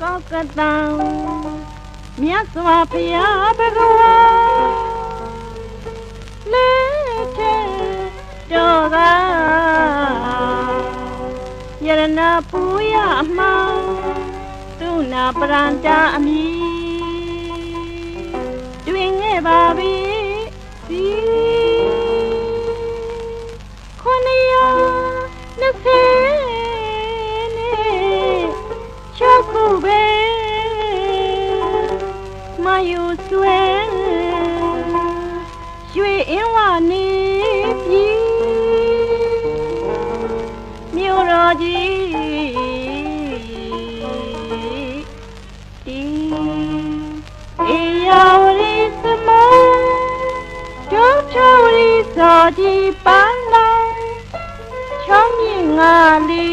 ကောက်ကတံမြတ်စွာဘုရားဘဂဝါလက်ထဲတော်သာယရနာပူရအမှောင်သူနာပရန္တာအမီတွင်ခဲ့ပါပြီ ယူဆွဲရွှေအင်းဝနေပြီမြို့တော်ကြီးဒီအေယာဝရီစမောဒုချဝရီစောကြီးပန်းလောင်ချောင်းမြင့်ငါလီ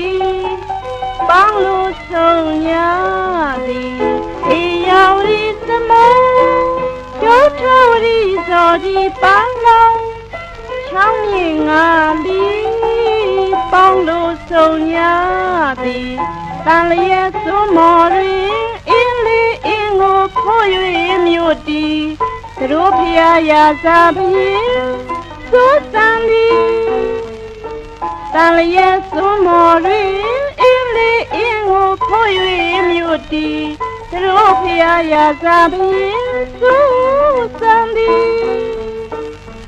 ပေါင်းလို့ဆုံးရသည်အေယာဝရီစ မောဒုချဝရီစောကြီးပန်းလောင်ချောင်းမြင့်ငါလီပေါင်းလို့ဆုံးရသည်တန်လျက်စွမော်တွင်အင်းလေးအင်းကိုဖိုး၍မြို့တီသူတို့ဖျားရာစာပြေသိုးစံလီတန်လျက်စွမော်တွင်အင်းလေးအင်းကိုဖိုး၍မြို့တီ သူတို့ဖျားရာစာပြေသိုးစံလီ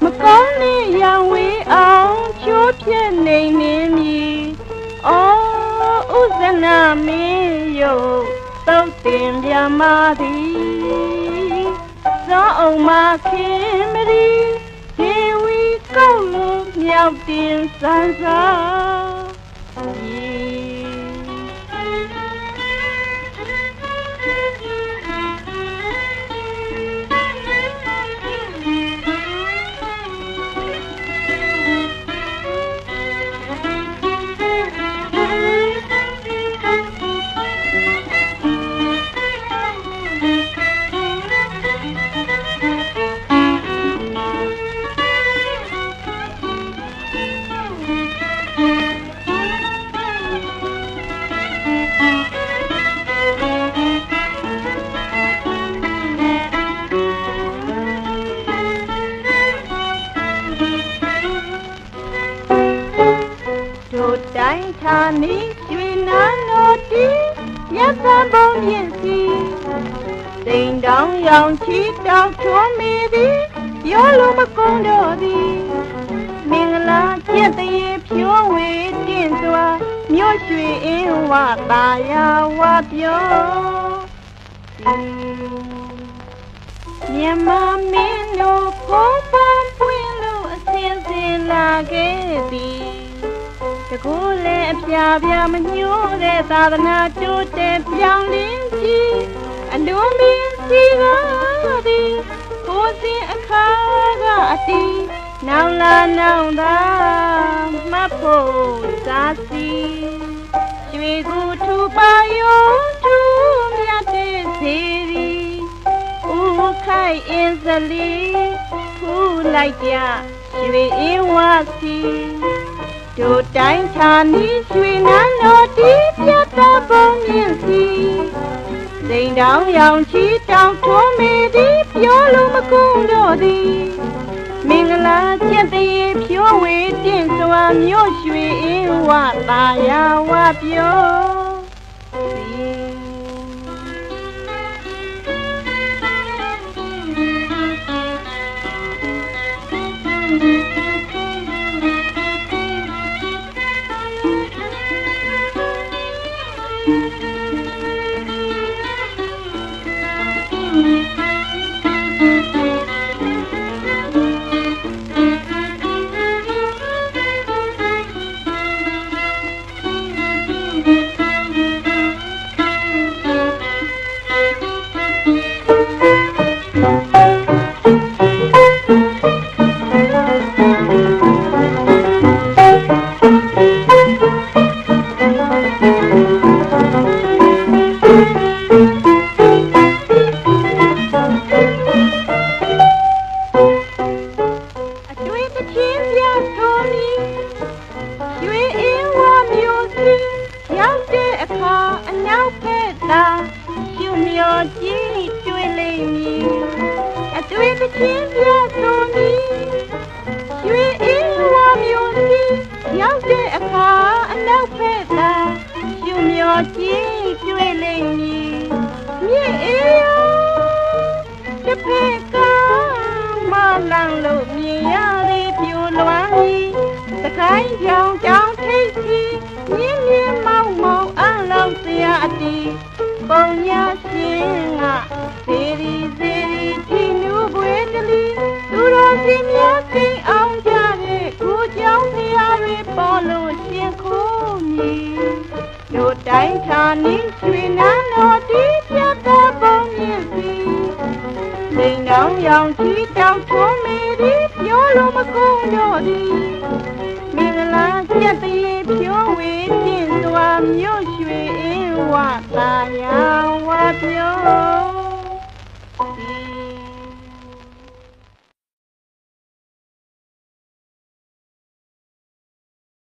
မကောင်းနဲ့ရောင်ဝေးအောင်ချိုးပြက်နေနေမည်။အော်ဥဇနာမင်းယုတ်တုတ်တင်ပြမသည်။သောအောင်မခင်မရီဒေဝီကောက်လို့မြောက်တင်ဆန်းစား တို့တိုင်းဌာနီရွှေနန်းတော်တီမြတ်စွာဘုံမြင့်စီတိမ်တောင်ရောင်ချီတောင်ထွန်းမီသည်ပြောလို့မကုန်တော့သည်မင်္ဂလာကျက်တရေဖြိုးဝေတင့်စွာမြို့ရွှေအင်းဝတာယာဝပြောမြန်မာမင်းတို့ဖုံးပန်းပွင့်လို့အစင်စင်လာခဲ့သည် တကူလည်းအပြာပြာမညှိုးတဲ့သာသနာတိုးတဲ့ပြောင်းလင်းကြီးအလုံးမင်းစီကားသည်ကိုယ်စင်အခါကအတီးနောင်လာနောင်သာမှတ်ဖို့စားစီရွှေကူထူပါယောထူမြတ်တဲ့စီရီဦးခိုင်အင်းစလီဖူးလိုက်ကြရွှေအင်းဝစီ တို့တိုင်းချာနီရွှေနန်းတော်တီးပြတ်တပုံမြင့်စီစိန်တောင်ရောင်ချီတောင်ထွန်းမေသည်ပြောလို့မကုန်တော့သည်မင်္ဂလာကျက်သေးဖြိုးဝေတင့်စွာမြို့ရွှေအင်းဝတာယာဝပြော ကြည့်တွေ့လိမ့်မည်အတွေ့တစ်ချင်းပြဆိုမည်ရွှေအင်းဝါမျိုးစီရောက်တဲ့အခါအနောက်ဖက်သာရှုမျောကြည့်တွေ့လိမ့်မည်မြင့်အေးရောတစ်ဖက်ကမလန်းလို့မြင်ရ သူတော်စင်များကိန်းအောင်ကြတဲ့ကိုကြောင်ဖျားတွေပေါ်လို့ရှင်ခိုးမည်တို့တိုင်းဌာနီရွှေနန်းတော်တီးပြတ်တဲ့ပုံမြင့်စီစိန်တောင်ရောင်ချီတောင်ထုံးမေဒီပြောလို့မကုန်တော့သည်မင်္ဂလာကျက်တရေဖြိုးဝေးတင်စွာမြို့ရွှေအင်းဝသာယာဝါပြော